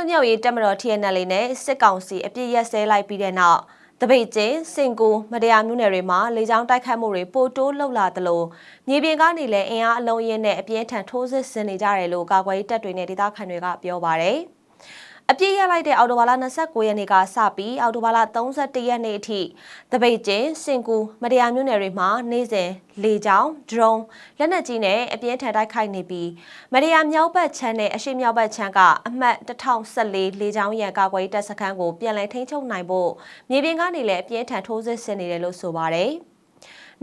လူမျိုးရေးတက်မတော် TNL နဲ့စစ်ကောင်စီအပြစ်ရက်စဲလိုက်ပြီးတဲ့နောက်တပိတ်ချင်းစင်ကူမတရားမျိုးနယ်တွေမှာလေကြောင်းတိုက်ခတ်မှုတွေပိုတိုးလှုပ်လာသလိုမြေပြင်ကနေလည်းအင်အားအလုံးရင်းနဲ့အပြင်းထန်ထိုးစစ်ဆင်နေကြတယ်လို့ကာကွယ်ရေးတပ်တွေနဲ့ဒေသခံတွေကပြောပါတယ်။ အပြည့်ရလိုက်တဲ့အော်တိုဘာလ29ရက်နေ့ကစပြီးအော်တိုဘာလ31ရက်နေ့အထိတပိတ်ကျင်းစင်ကူမတရားမျိုးနယ်တွေမှာနေ့စဉ်လေကြောင်းဒရုန်းလက်နက်ကြီးနဲ့အပြင်းထန်တိုက်ခိုက်နေပြီးမတရားမြောက်ဘက်ချမ်းနဲ့အရှိမြောက်ဘက်ချမ်းကအမှတ်1014လေကြောင်းရန်ကာကွယ်တပ်စခန်းကိုပြန်လည်ထိန်းချုပ်နိုင်ဖို့မြေပြင်ကနေလည်းအပြင်းထန်ထိုးစစ်ဆင်နေတယ်လို့ဆိုပါတယ်။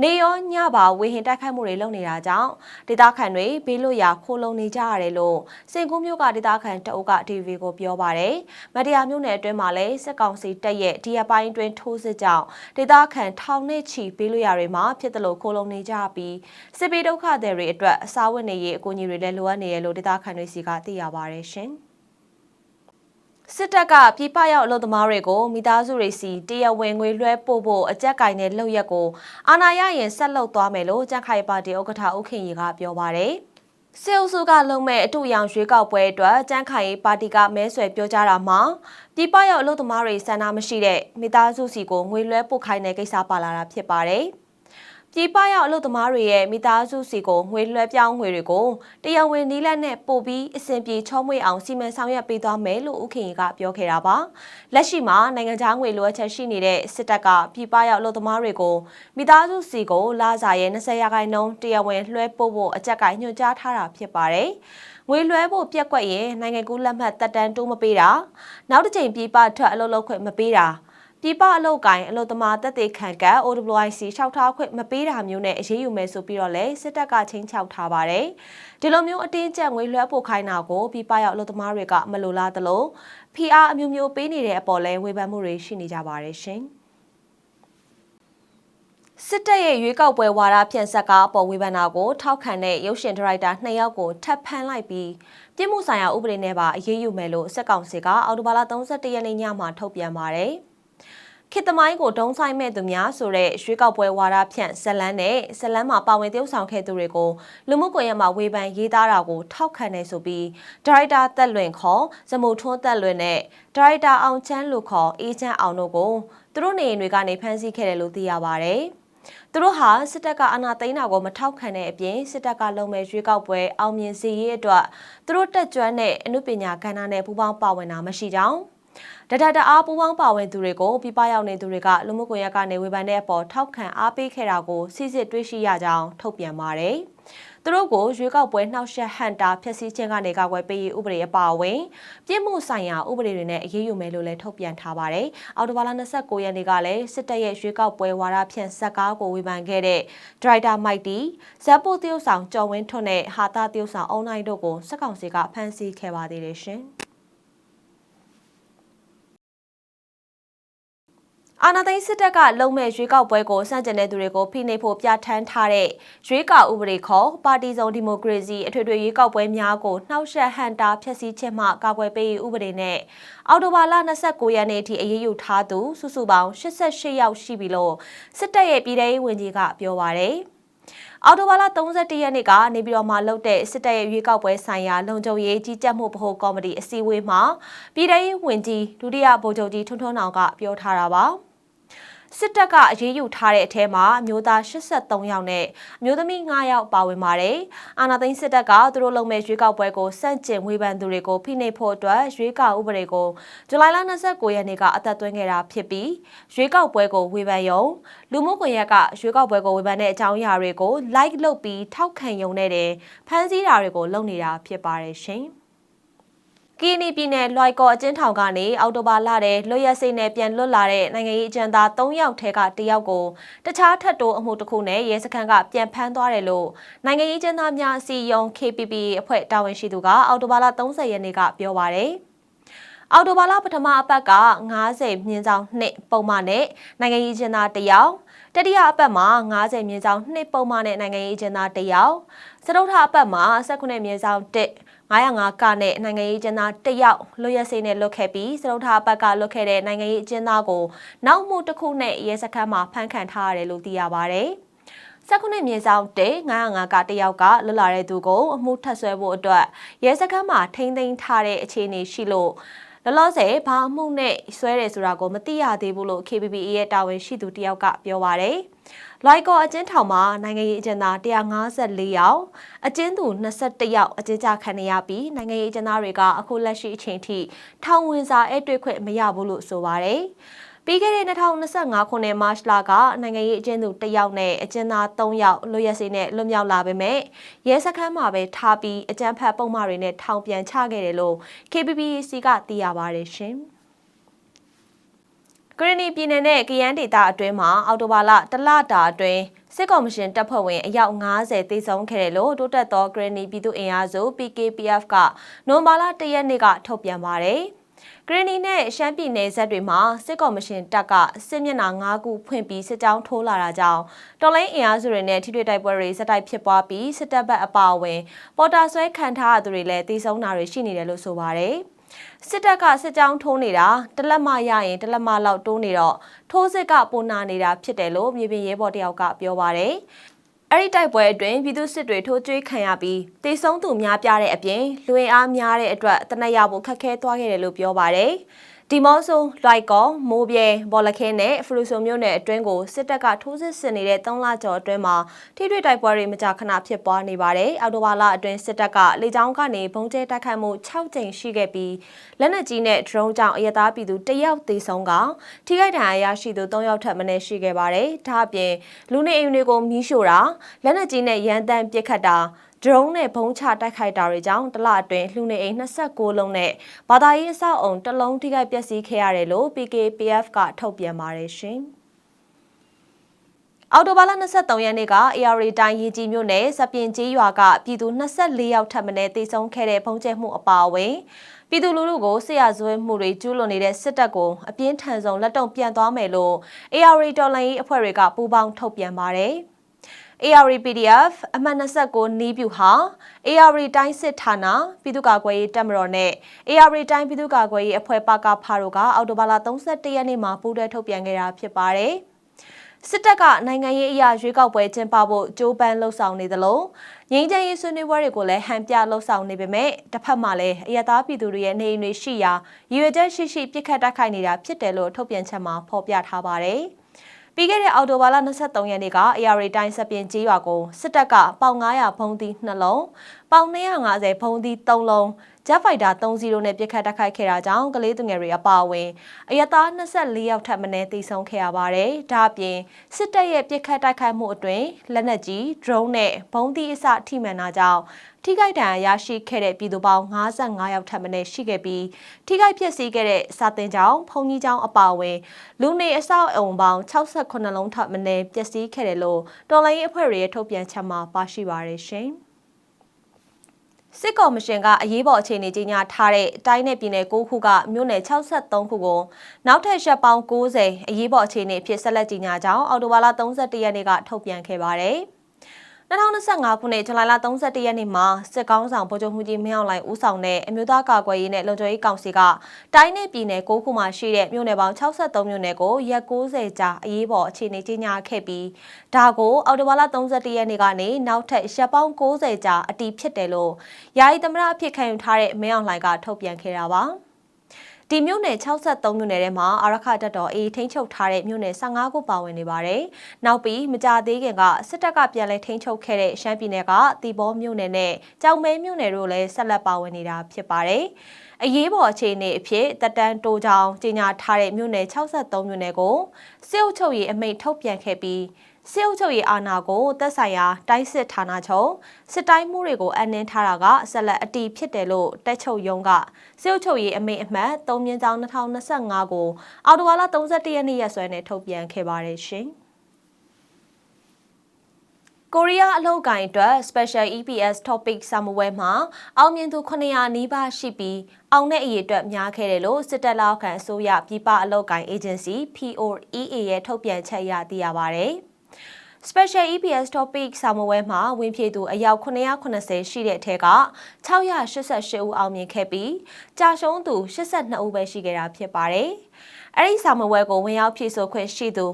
နေရောညပါဝေဟင်တိုက်ခိုက်မှုတွေလုပ်နေတာကြောင့်ဒေသခံတွေဘေးလွတ်ရာခိုးလုံနေကြရတယ်လို့စင်ကူးမျိုးကဒေသခံတအုပ်က TV ကိုပြောပါတယ်။မတရားမျိုးနယ်အတွင်းမှာလည်းစစ်ကောင်စီတပ်ရဲ့ဒီအပိုင်းတွင်ထိုးစစ်ကြောင့်ဒေသခံထောင်နဲ့ချီဘေးလွတ်ရာတွေမှာဖြစ်တယ်လို့ခိုးလုံနေကြပြီးစစ်ဘေးဒုက္ခသည်တွေအတွက်အစာဝတ်နေရေးအကူအညီတွေလည်းလိုအပ်နေရလို့ဒေသခံတွေစီကသိရပါတယ်ရှင်။ စစ်တပ်ကပြည်ပရောက်အလုပ်သမားတွေကိုမိသားစုတွေစီတရဝဝင်ငွေလွှဲပို့ဖို့အကြက်ကင်တဲ့လုပ်ရက်ကိုအာဏာရရင်ဆက်လုပ်သွားမယ်လို့ကြက်ခိုင်ပါတီဥက္ကဋ္ဌဦးခင်ရီကပြောပါတယ်။စေအုပ်စုကလုံမဲ့အတူရောင်ရွေးကောက်ပွဲအတွက်ကြမ်းခိုင်ပါတီကမဲဆွယ်ပြောကြားတာမှာပြည်ပရောက်အလုပ်သမားတွေဆန္ဒမရှိတဲ့မိသားစုစီကိုငွေလွှဲပို့ခိုင်းတဲ့ကိစ္စပါလာတာဖြစ်ပါတယ်။ ပြည်ပရောက်အလုပ်သမားတွေရဲ့မိသားစုစီကိုငွေလွှဲပြောင်းငွေတွေကိုတရားဝင်နီးလက်နဲ့ပို့ပြီးအဆင်ပြေချောမွေ့အောင်စီမံဆောင်ရွက်ပေးသွားမယ်လို့ဦးခင်ကပြောခဲ့တာပါလက်ရှိမှာနိုင်ငံခြားငွေလိုအပ်ချက်ရှိနေတဲ့စစ်တပ်ကပြည်ပရောက်အလုပ်သမားတွေကိုမိသားစုစီကိုလာစာရဲ့20ရာခိုင်နှုန်းတရားဝင်လွှဲပို့ဖို့အကြက်ကညွှန်ကြားထားတာဖြစ်ပါတယ်ငွေလွှဲဖို့ပြက်ကွက်ရင်နိုင်ငံကူးလက်မှတ်တက်တန်းတိုးမပေးတာနောက်တစ်ချိန်ပြည်ပထွက်အလုပ်လုပ်ခွင့်မပေးတာ ပြည်ပအလုပ်ကိုင်အလုပ်သမားတက်သေးခံက OWIC လျှောက်ထားခွင့်မပေးတာမျိုးနဲ့အရေးယူမယ်ဆိုပြီးတော့လည်းစစ်တပ်ကချင်းချောက်ထားပါတယ်။ဒီလိုမျိုးအတင်းကျပ်ငွေလွှဲပို့ခိုင်းတာကိုပြည်ပရောက်အလုပ်သမားတွေကမလိုလားသလို PR အမျိုးမျိုးပေးနေတဲ့အပေါ်လဲဝေဖန်မှုတွေရှိနေကြပါတယ်ရှင်။စစ်တပ်ရဲ့ရွေးကောက်ပွဲဝါဒဖြန့်ဆက်ကားပေါ်ဝေဖန်တာကိုထောက်ခံတဲ့ရုပ်ရှင်ဒါရိုက်တာနှစ်ယောက်ကိုထပ်ဖမ်းလိုက်ပြီးပြည်မှုဆိုင်ရာဥပဒေနဲ့ပါအရေးယူမယ်လို့စစ်ကောင်စီကအော်တိုဘာလ31ရက်နေ့ညမှာထုတ်ပြန်ပါတယ်။ ခေတမိုင်းကိုဒုံဆိုင်မဲ့သူများဆိုတဲ့ရွှေကောက်ပွဲဝါဒဖြန့်ဇလန်းနဲ့ဇလန်းမှာပါဝင်တရုပ်ဆောင်ခဲ့သူတွေကိုလူမှုကွန်ရက်မှာဝေဖန်ရေးသားတာကိုထောက်ခံနေဆိုပြီးဒါရိုက်တာတက်လွင်ခေါ်ဇမုထွန်းတက်လွင်နဲ့ဒါရိုက်တာအောင်ချမ်းလူခေါ်အေးချမ်းအောင်တို့ကိုသူတို့နေအိမ်တွေကနေဖမ်းဆီးခဲ့တယ်လို့သိရပါဗျ။သူတို့ဟာစစ်တပ်ကအာဏာသိမ်းတာကိုမထောက်ခံတဲ့အပြင်စစ်တပ်ကလုံမဲ့ရွေးကောက်ပွဲအောင်မြင်စေရေးအတွက်သူတို့တက်ကြွတဲ့အမှုပညာကဏ္ဍနဲ့ပူးပေါင်းပါဝင်တာမရှိကြောင်း ဒတာတအားပူပေါင်းပါဝင်သူတွေကိုပြပရောက်နေသူတွေကလူမှုကွန်ရက်ကနေဝေဖန်တဲ့အပေါ်ထောက်ခံအားပေးခဲ့တာကိုစစ်စစ်တွေ့ရှိရကြောင်းထုတ်ပြန်ပါတယ်။သူတို့ကိုရွေးကောက်ပွဲနှောက်ယှက်ဟန်တာဖျက်ဆီးခြင်းကနေကာကွယ်ပေးရေးဥပဒေအပါအဝင်ပြည်မှုဆိုင်ရာဥပဒေတွေနဲ့အရေးယူမယ်လို့လည်းထုတ်ပြန်ထားပါတယ်။အော်တိုဘာလ29ရက်နေ့ကလည်းစစ်တပ်ရဲ့ရွေးကောက်ပွဲဝါဒဖြန့်ဇက်ကားကိုဝေဖန်ခဲ့တဲ့ဒရိုက်တာမိုက်တီဇက်ပိုတရုတ်ဆောင်ကျော်ဝင်းထွန်းနဲ့ဟာတာတရုတ်ဆောင်အွန်လိုင်းတို့ကိုစက်ကောင်စီကဖမ်းဆီးခဲ့ပါသေးတယ်ရှင်။ အာဏာသိမ်းစစ်တပ်ကလုံမဲ့ရွေးကောက်ပွဲကိုစန့်ကျင်တဲ့သူတွေကိုဖိနှိပ်ဖို့ပြဋ္ဌာန်းထားတဲ့ရွေးကောက်ဥပဒေခေါ်ပါတီစုံဒီမိုကရေစီအထွေထွေရွေးကောက်ပွဲများကိုနှောက်ယှက်ဟန်တာဖျက်ဆီးခြင်းမှကာကွယ်ပေးရေးဥပဒေနဲ့အော်တိုဘာလ29ရက်နေ့အထိအရေးယူထားသူစုစုပေါင်း88ယောက်ရှိပြီလို့စစ်တပ်ရဲ့ပြည်ထောင်ရေးဝန်ကြီးကပြောပါရယ်အော်တိုဘာလ31ရက်နေ့ကနေပြည်တော်မှာလုပ်တဲ့စစ်တပ်ရဲ့ရွေးကောက်ပွဲဆိုင်ရာလုံခြုံရေးကြီးကြပ်မှုဗဟိုကော်မတီအစည်းအဝေးမှာပြည်ထောင်ရေးဝန်ကြီးဒုတိယဗိုလ်ချုပ်ကြီးထွန်းထွန်းအောင်ကပြောထားတာပါ။ စစ်တပ်ကအရေးယူထားတဲ့အထဲမှာမျိုးသား83ယောက်နဲ့အမျိုးသမီး9ယောက်ပါဝင်ပါတယ်။အာနာသိန်းစစ်တပ်ကသူတို့လုံမဲ့ရွေးကောက်ပွဲကိုစန့်ကျင်ဝေဖန်သူတွေကိုဖိနှိပ်ဖို့အတွက်ရွေးကောက်ဥပဒေကိုဇူလိုင်လ29ရက်နေ့ကအသက်သွင်းခဲ့တာဖြစ်ပြီးရွေးကောက်ပွဲကိုဝေဖန်ယုံလူမှုကွန်ရက်ကရွေးကောက်ပွဲကိုဝေဖန်တဲ့အကြောင်းအရာတွေကို like လုပ်ပြီးထောက်ခံယုံနဲ့တယ်ဖန်ဆီးတာတွေကိုလုပ်နေတာဖြစ်ပါတယ်ရှင်။ ကီနီပြည်နယ်လွိုက်ကော်အကျဉ်းထောင်ကနေအော်တိုဘာလတဲ့လွတ်ရက်စိတ်နဲ့ပြန်လွတ်လာတဲ့နိုင်ငံရေးအကျဉ်းသား၃ယောက်ထဲကတယောက်ကိုတခြားထပ်တိုးအမှုတစ်ခုနဲ့ရဲစခန်းကပြန်ဖမ်းသွားတယ်လို့နိုင်ငံရေးအကျဉ်းသားများအစည်းအရုံး KPP အဖွဲ့တာဝန်ရှိသူကအော်တိုဘာလ30ရက်နေ့ကပြောပါရယ် အော်တိုဘာလပထမအပတ်က90မြင်းဆောင်2ပုံမှန်နဲ့နိုင်ငံရေးကျင်းသားတယောက်တတိယအပတ်မှာ90မြင်းဆောင်2ပုံမှန်နဲ့နိုင်ငံရေးကျင်းသားတယောက်စတုထအပတ်မှာ19မြင်းဆောင်1 905ကနဲ့နိုင်ငံရေးကျင်းသားတယောက်လွတ်ရက်စေးနဲ့လွတ်ခဲ့ပြီးစရုပ်ထားဘက်ကလွတ်ခဲ့တဲ့နိုင်ငံရေးကျင်းသားကိုနောက်မှုတစ်ခုနဲ့ရဲစခန်းမှာဖမ်းခံထားရတယ်လို့သိရပါဗျ။၁၉မြေဆောင်တဲ905ကတယောက်ကလွတ်လာတဲ့သူကိုအမှုထပ်ဆွဲဖို့အတွက်ရဲစခန်းမှာထိန်းသိမ်းထားတဲ့အခြေအနေရှိလို့ လောလောဆယ်ဘာအမှုနဲ့ဆွဲတယ်ဆိုတာကိုမသိရသေးဘူးလို့ KPPA ရဲ့တာဝန်ရှိသူတယောက်ကပြောပါတယ်။လိုက်ကောအကျဉ်းထောင်မှာနိုင်ငံရေးအကျဉ်းသား154ယောက်အကျဉ်းသူ21ယောက်အကျဉ်းချခံနေရပြီးနိုင်ငံရေးအကျဉ်းသားတွေကအခုလက်ရှိအချိန်ထိထောင်ဝင်စာအဲ့တွေ့ခွင့်မရဘူးလို့ဆိုပါတယ်။ ပြီးခဲ့တဲ့2025ခုနှစ်မတ်လကနိုင်ငံရေးအကျဉ်းသူ1ယောက်နဲ့အကျဉ်းသား3ယောက်လွတ်ရက်စေနဲ့လွတ်မြောက်လာပေမဲ့ရဲစခန်းမှာပဲထားပြီးအကြမ်းဖက်ပုံမှားတွေနဲ့ထောင်ပြန်ချခဲ့တယ်လို့ KPPC ကသိရပါတယ်ရှင်။ကရနီပြည်နယ်နဲ့ကရန်ဒေသအတွင်းမှာအော်တိုဘာလတလတာအတွင်းစစ်ကော်မရှင်တပ်ဖွဲ့ဝင်အယောက်90သေဆုံးခဲ့တယ်လို့တိုးတက်သောကရနီပြည်သူ့အင်အားစု PKPF ကနိုဝင်ဘာလ1ရက်နေ့ကထုတ်ပြန်ပါတယ်။ ဂရနီနဲ့ရှမ်းပြည်နယ်ဇက်တွေမှာစစ်ကော်မရှင်တပ်ကစစ်မျက်နှာ၅ခုဖွင့်ပြီးစစ်ကြောင်းထိုးလာတာကြောင့်တော်လိုင်းအင်အားစုတွေနဲ့ထိတွေ့တိုက်ပွဲတွေစတိုက်ဖြစ်ပွားပြီးစစ်တပ်ဘက်အပါအဝင် ပေါ်တာဆွဲခံထားရသူတွေလည်းတီးဆုံးတာတွေရှိနေတယ်လို့ဆိုပါတယ်စစ်တပ်ကစစ်ကြောင်းထိုးနေတာတလက်မရရင်တလက်မလောက်တိုးနေတော့ထိုးစစ်ကပုံနာနေတာဖြစ်တယ်လို့မြေပြင်ရဲဘော်တယောက်ကပြောပါတယ် အဲ့ဒီတိုက်ပွဲအတွင်းပြည်သူစစ်တွေထိုးကြွေးခံရပြီးတေဆုံးသူများပြတဲ့အပြင်လူဝင်အားများတဲ့အတွက်တနက်ရဖို့ခက်ခဲသွားခဲ့တယ်လို့ပြောပါတယ်။ ဒီမော့ဆိုလိုက်ကောမိုးပြဲဘော်လခဲနဲ့ဖရူဆိုမြို့နယ်အတွင်းကိုစစ်တပ်ကထိုးစစ်ဆင်နေတဲ့၃လကျော်အတွင်းမှာထိတွေ့တိုက်ပွဲတွေမကြာခဏဖြစ်ပွားနေပါတယ်။အော်တိုဘာလအတွင်းစစ်တပ်ကလေကြောင်းကနေဘုံကျဲတိုက်ခိုက်မှု6ကြိမ်ရှိခဲ့ပြီးလက်နက်ကြီးနဲ့ drone ကြောင့်အရသားပြည်သူ၁ယောက်သေဆုံးကထိခိုက်ဒဏ်ရာရရှိသူ၃ယောက်ထပ်မံရှိခဲ့ပါတယ်။ဒါအပြင်လူနေအိမ်တွေကိုမီးရှို့တာလက်နက်ကြီးနဲ့ရန်တမ်းပစ်ခတ်တာ ဒရုန်းနဲ့ဘုံချတိုက်ခိုက်တာတွေကြောင့်တလအတွင်းလှူနေအိမ်26လုံးနဲ့ဘာသာရေးအဆောက်အုံတစ်လုံးထိခိုက်ပျက်စီးခဲ့ရတယ်လို့ PKPF ကထုတ်ပြန်ပါတယ်ရှင်။အော်တိုဘာလ23ရက်နေ့က AR တိုင်းရေကြီးမြို့နယ်စပင်ကြီးရွာကပြည်သူ24ယောက်ထပ်မံတေဆုံးခဲ့တဲ့ဘုံကျဲမှုအပါအဝင်ပြည်သူလူထုကိုဆရာဇွဲမှုတွေကျူးလွန်နေတဲ့စစ်တပ်ကိုအပြင်းထန်ဆုံးလက်တုံ့ပြန်သွားမယ်လို့ AR တော်လှန်ရေးအဖွဲ့တွေကပူးပေါင်းထုတ်ပြန်ပါတယ်။ AR PDF အမှတ်29နီးပြူဟာ AR တိုင်းစစ်ဌာနပြည်သူ့ကာကွယ်ရေးတပ်မတော်နဲ့ AR တိုင်းပြည်သူ့ကာကွယ်ရေးအဖွဲ့ပကဖာတို့ကအော်တိုဘာလ31ရက်နေ့မှာပူးတွဲထုတ်ပြန်ခဲ့တာဖြစ်ပါတယ်။စစ်တပ်ကနိုင်ငံရေးအရာရွေးကောက်ပွဲကျင်းပဖို့ကြိုးပမ်းလှုပ်ဆောင်နေသလိုငြိမ်းချမ်းရေးဆွေးနွေးပွဲတွေကိုလည်းဟန်ပြလှုပ်ဆောင်နေပေမဲ့တစ်ဖက်မှာလည်းအရသာပြည်သူတွေရဲ့နေအိမ်တွေရှိရာရည်ရွယ်ချက်ရှိရှိပြစ်ခတ်တိုက်ခိုက်နေတာဖြစ်တယ်လို့ထုတ်ပြန်ချက်မှာဖော်ပြထားပါတယ်။ ပြီးခဲ့တဲ့အော်တိုဘာလ23ရက်နေ့က AR တိုင်းစပင်ကြီးရွာကိုစစ်တပ်ကပေါင်900ဖုံးသီး2လုံးပေါင်250ဖုံးသီး3လုံးဂျက်ဖိုက်တာ30နဲ့ပြစ်ခတ်တိုက်ခိုက်ခဲ့တာကြောင့်ကလေးသူငယ်တွေအပါအဝင်အရသား24ယောက်ထပ်မံတေဆုံးခဲ့ရပါတယ်။ဒါ့အပြင်စစ်တပ်ရဲ့ပြစ်ခတ်တိုက်ခိုက်မှုအတွင်းလက်နက်ကြီး drone နဲ့ဘုံသီးအစထိမှန်တာကြောင့်ထိခိုက်ဒဏ်ရာရရှိခဲ့တဲ့ပြည်သူပေါင်း55ယောက်ထပ်မံရှိခဲ့ပြီးထိခိုက်ဖြစ်စီခဲ့တဲ့စာတင်ကျောင်းဖုန်ကြီးကျောင်းအပါအဝင်လူနေအဆောက်အုံပေါင်း68လုံးထပ်မံပျက်စီးခဲ့တယ်လို့တော်လိုင်းအဖွဲ့ရဲ့ထုတ်ပြန်ချက်မှာပါရှိပါရရှင်။ စစ်ကော်မရှင်ကအရေးပေါ်အခြေအနေကြီးညာထားတဲ့တိုင်းနယ်ပြည်နယ်9ခုကမြို့နယ်63ခုကိုနောက်ထပ်ရက်ပေါင်း90အရေးပေါ်အခြေအနေဖြစ်ဆက်လက်ကြီးညာကြောင်းအော်တိုဘာလ31ရက်နေ့ကထုတ်ပြန်ခဲ့ပါတယ်။ 2025ခုနှစ်ဇူလိုင်လ31ရက်နေ့မှာစစ်ကောင်းဆောင်ဗိုလ်ချုပ်မှုကြီးမင်းအောင်လှိုင်ဦးဆောင်တဲ့အမျိုးသားကာကွယ်ရေးနဲ့လုံခြုံရေးကောင်စီကတိုင်းနယ်ပြည်နယ်9ခုမှာရှိတဲ့မြို့နယ်ပေါင်း63မြို့နယ်ကိုရက်90ကြာအရေးပေါ်အခြေအနေကြီးညာခဲ့ပြီးဒါကိုအော်တိုဘာလ31ရက်နေ့ကနေနောက်ထပ်ရက်ပေါင်း90ကြာအတီးဖြစ်တယ်လို့ယာယီသမရအဖြစ်ခံယူထားတဲ့မင်းအောင်လှိုင်ကထုတ်ပြန်ခဲ့တာပါ။ ဒီမြို့နယ်63မြို့နယ်ထဲမှာအာရခတပ်တော်အေးထိန်းချုပ်ထားတဲ့မြို့နယ်15ခုပါဝင်နေပါတယ်။နောက်ပြီးမကြသေးခင်ကစစ်တပ်ကပြန်လည်ထိန်းချုပ်ခဲ့တဲ့ရှမ်းပြည်နယ်ကတီဘောမြို့နယ်နဲ့ကြောင်မဲမြို့နယ်တို့လည်းဆက်လက်ပါဝင်နေတာဖြစ်ပါတယ်။အရေးပေါ်အခြေအနေအဖြစ်တက်တန်းတိုးချောင်းကြီးညာထားတဲ့မြို့နယ်63မြို့နယ်ကိုစစ်အုပ်ချုပ်ရေးအမိန့်ထုတ်ပြန်ခဲ့ပြီး စစ်အုပ်ချုပ်ရေးအာဏာကိုသက်ဆိုင်ရာတိုင်းစစ်ဌာနချုပ်စစ်တိုင်းမှုတွေကိုအနှင်းထားတာကဆက်လက်အတီးဖြစ်တယ်လို့တက်ချုပ်ရုံးကစစ်အုပ်ချုပ်ရေးအမိန့်အမှတ်3မြင်းဆောင်2025ကိုအော်တိုဝါလာ31ရက်နေ့ရက်စွဲနဲ့ထုတ်ပြန်ခဲ့ပါတယ်ရှင်။ကိုရီးယားအလုပ်ကိုင်အတွက် Special EPS Topic စာမပွဲမှာအောင်မြင်သူ900နီးပါးရှိပြီးအောင်တဲ့အရေးအတွက်များခဲ့တယ်လို့စစ်တပ်လောက်ခံအစိုးရပြည်ပအလုပ်ကိုင် Agency POEA ရဲ့ထုတ်ပြန်ချက်အရသိရပါဗျ။ Special EPS Topic စာမပွဲမှာဝင်ဖြည့်သူအယောက်980ရှိတဲ့အထက်က688ဦးအောင်မြင်ခဲ့ပြီးကြာရှုံးသူ82ဦးပဲရှိခဲ့တာဖြစ်ပါတယ်။အဲ့ဒီစာမပွဲကိုဝင်ရောက်ဖြည့်ဆို့ခွင့်ရှိသူ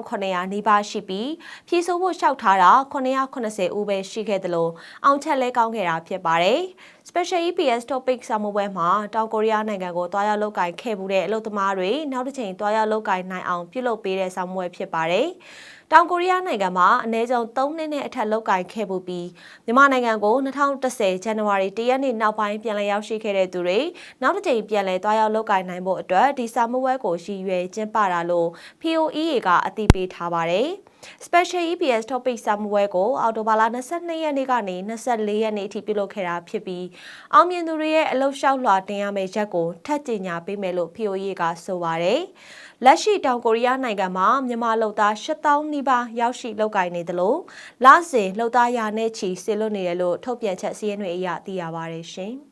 9900နီးပါးရှိပြီးဖြည့်ဆို့ဖို့လျှောက်ထားတာ980ဦးပဲရှိခဲ့တယ်လို့အောင်ချက်လဲကောင်းခဲ့တာဖြစ်ပါတယ်။ Special EPS Topic စာမပွဲမှာတောင်ကိုရီးယားနိုင်ငံကိုတွားရောက်လုပ်ကိုင်ခဲ့မှုတဲ့အလုပ်သမားတွေနောက်တစ်ချိန်တွားရောက်လုပ်ကိုင်နိုင်အောင်ပြုလုပ်ပေးတဲ့စာမပွဲဖြစ်ပါတယ်။တောင်ကိုရီးယားနိုင်ငံမှာအနည်းဆုံး3နှစ်နဲ့အထက်လောက်ကင်ခဲ့မှုပြီးမြန်မာနိုင်ငံကို2010ဇန်နဝါရီ1ရက်နေ့နောက်ပိုင်းပြန်လည်ရောက်ရှိခဲ့တဲ့သူတွေနောက်တစ်ကြိမ်ပြန်လည်တွားရောက်လောက်ကင်နိုင်ဖို့အတွက်ဒီစာမွဲကိုရည်ရွယ်ကျင်းပတာလို့ POEA ကအသိပေးထားပါတယ်။ Special EPS Topic စာမွဲကိုအော်တိုဘာလ22ရက်နေ့ကနေ24ရက်နေ့အထိပြုလုပ်ခဲ့တာဖြစ်ပြီးအောင်မြင်သူတွေရဲ့အလုပ်လျှောက်လွှာတင်ရမယ့်ရက်ကိုထပ်ကြေညာပေးမယ်လို့ POEA ကဆိုပါတယ်။လက်ရှိတောင်ကိုရီးယားနိုင်ငံမှာမြန်မာလူသား8000နီးပါးရောက်ရှိလောက်ကိုင်းနေသလိုလစဉ်လူသားရာနဲ့ချီဆေလွတ်နေတယ်လို့ထုတ်ပြန်ချက်စီးရင်တွေအရသိရပါတယ်ရှင်။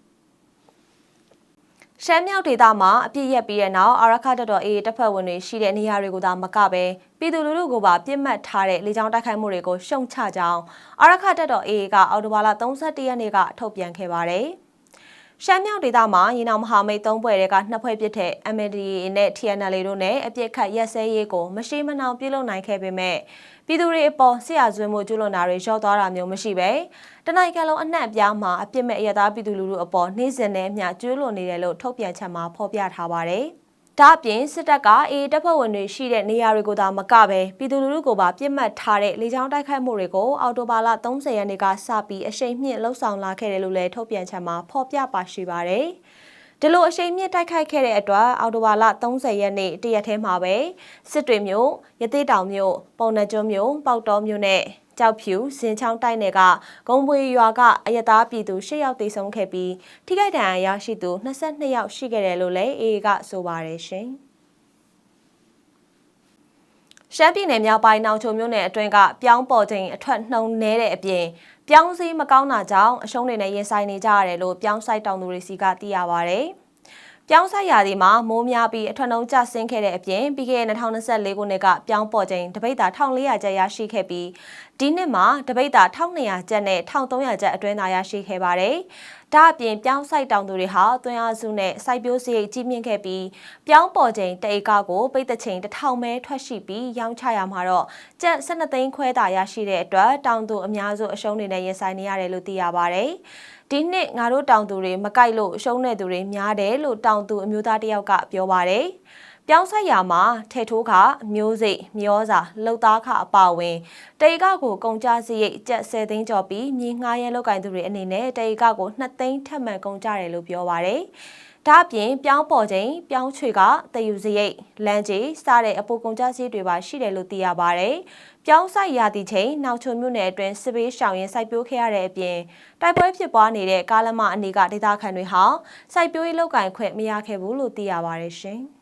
ရှမ်းမြောက်ဒေသမှာအပြစ်ရက်ပြီးတဲ့နောက်အာရခတတော်အေးတပ်ဖွဲ့ဝင်တွေရှိတဲ့နေရာတွေကိုသာမကပဲပြည်သူလူထုကိုပါပြစ်မှတ်ထားတဲ့လေကြောင်းတိုက်ခိုက်မှုတွေကိုရှုံချကြောင်းအာရခတတော်အေးကအော်တိုဘာလ31ရက်နေ့ကထုတ်ပြန်ခဲ့ပါတယ်။ရှမ်းမြောက်ဒေသမှာရင်အောင်မဟာမိတ်သုံးဖွဲ့တွေကနှစ်ဖွဲ့ပြစ်တဲ့ MNDAA နဲ့ TNL တို့နဲ့အပြစ်ခတ်ရက်စဲရေးကိုမရှိမနှောင်ပြုလုပ်နိုင်ခဲ့ပေမဲ့ ပြည်သူတွေအပေါ်ဆရာဇွဲမှုကျူးလွန်တာတွေလျှော့သွားတာမျိုးမရှိပဲတနိုင်ငံလုံးအနှံ့အပြားမှာအပြစ်မဲ့အရသားပြည်သူလူထုအပေါ်နှိမ့်စင်တဲ့အမျှကျူးလွန်နေတယ်လို့ထုတ်ပြန်ချက်မှာဖော်ပြထားပါတယ်။ဒါအပြင်စစ်တပ်ကအေးတပ်ဖွဲ့ဝင်တွေရှိတဲ့နေရာတွေကိုသာမကပဲပြည်သူလူထုကိုပါပြစ်မှတ်ထားတဲ့လေကြောင်းတိုက်ခိုက်မှုတွေကိုအော်တိုဘာလ30ရက်နေ့ကစပြီးအရှိန်မြင့်လှုပ်ဆောင်လာခဲ့တယ်လို့လည်းထုတ်ပြန်ချက်မှာဖော်ပြပါရှိပါတယ်။ ဒီလိုအရှိန်မြင့်တိုက်ခိုက်ခဲ့တဲ့အတွက်အော်တိုဘာလ30ရက်နေ့တရက်ထဲမှာပဲစစ်တွေမြို့ရသေးတောင်မြို့ပုံနှကျွန်းမြို့ပေါက်တော်မြို့နဲ့ကြောက်ဖြူစင်ချောင်းတိုက်နယ်ကဂုံပွေရွာကအယသားပြည်သူ၈ယောက်သေဆုံးခဲ့ပြီးထိခိုက်ဒဏ်ရာရရှိသူ22ယောက်ရှိခဲ့တယ်လို့လည်းအေအေကဆိုပါတယ်ရှင်။ရှမ်းပြည်နယ်မြောက်ပိုင်းနောင်ချုံမြို့နယ်အတွင်းကပြောင်းပေါ်ချိန်အထွက်နှုံနေတဲ့အပြင် ပြောင်းစည်းမကောင်းတာကြောင့်အရှုံးတွေနဲ့ရင်ဆိုင်နေကြရတယ်လို့ပြောင်းဆိုင်တောင်သူတွေစီကသိရပါဗျ။ ပြောင်းဆိုင်ရာဒီမှာမိုးများပြီးအထွတ်နှုံကျဆင်းခဲ့တဲ့အပြင်ပြီးခဲ့တဲ့2024ခုနှစ်ကပြောင်းပေါ်ချိန်တပိတ်တာ1400ကျပ်ရရှိခဲ့ပြီးဒီနှစ်မှာတပိတ်တာ1200ကျပ်နဲ့1300ကျပ်အတွင်းသာရရှိခဲ့ပါတယ်။ဒါအပြင်ပြောင်းဆိုင်တောင်သူတွေဟာသွင်းအားစုနဲ့စိုက်ပျိုးစရိတ်ကြီးမြင့်ခဲ့ပြီးပြောင်းပေါ်ချိန်တဧကကိုပိတ်တချိန်1000ပဲထွက်ရှိပြီးရောင်းချရမှာတော့ကျပ်12သိန်းခွဲသာရရှိတဲ့အတွက်တောင်သူအများစုအရှုံးတွေနဲ့ရင်ဆိုင်နေရတယ်လို့သိရပါတယ်။ ဒီနှစ်ငါတို့တောင်သူတွေမကြိုက်လို့ရှုံးတဲ့သူတွေများတယ်လို့တောင်သူအမျိုးသားတယောက်ကပြောပါတယ်။ပြောင်းဆက်ရာမှာထဲထိုးခမျိုးစိတ်မျောစာလှုပ်သားခအပါဝင်တေကကိုကုန်ကြစရိတ်ကျပ်10သိန်းကျော်ပြီးမြေငှားရဲလောက်ကင်သူတွေအနေနဲ့တေကကို2သိန်းထပ်မံကုန်ကြတယ်လို့ပြောပါတယ်။ ဒါအပြင်ပြောင်းပေါ်ချိန်ပြောင်းချွေကတယူစရိတ်လမ်းကြီးစတဲ့အပိုကုန်ကြစည်းတွေပါရှိတယ်လို့သိရပါတယ်။ပြောင်းဆိုင်ရာတီချိန်နောက်ချုံမြို့နယ်အတွင်းစစ်ဘေးရှောင်ရင်စိုက်ပျိုးခဲ့ရတဲ့အပြင်တိုက်ပွဲဖြစ်ပွားနေတဲ့ကားလမအနေကဒေသခံတွေဟာစိုက်ပျိုးရေးလုပ်ကင်ခွင့်မရခဲ့ဘူးလို့သိရပါတယ်ရှင်။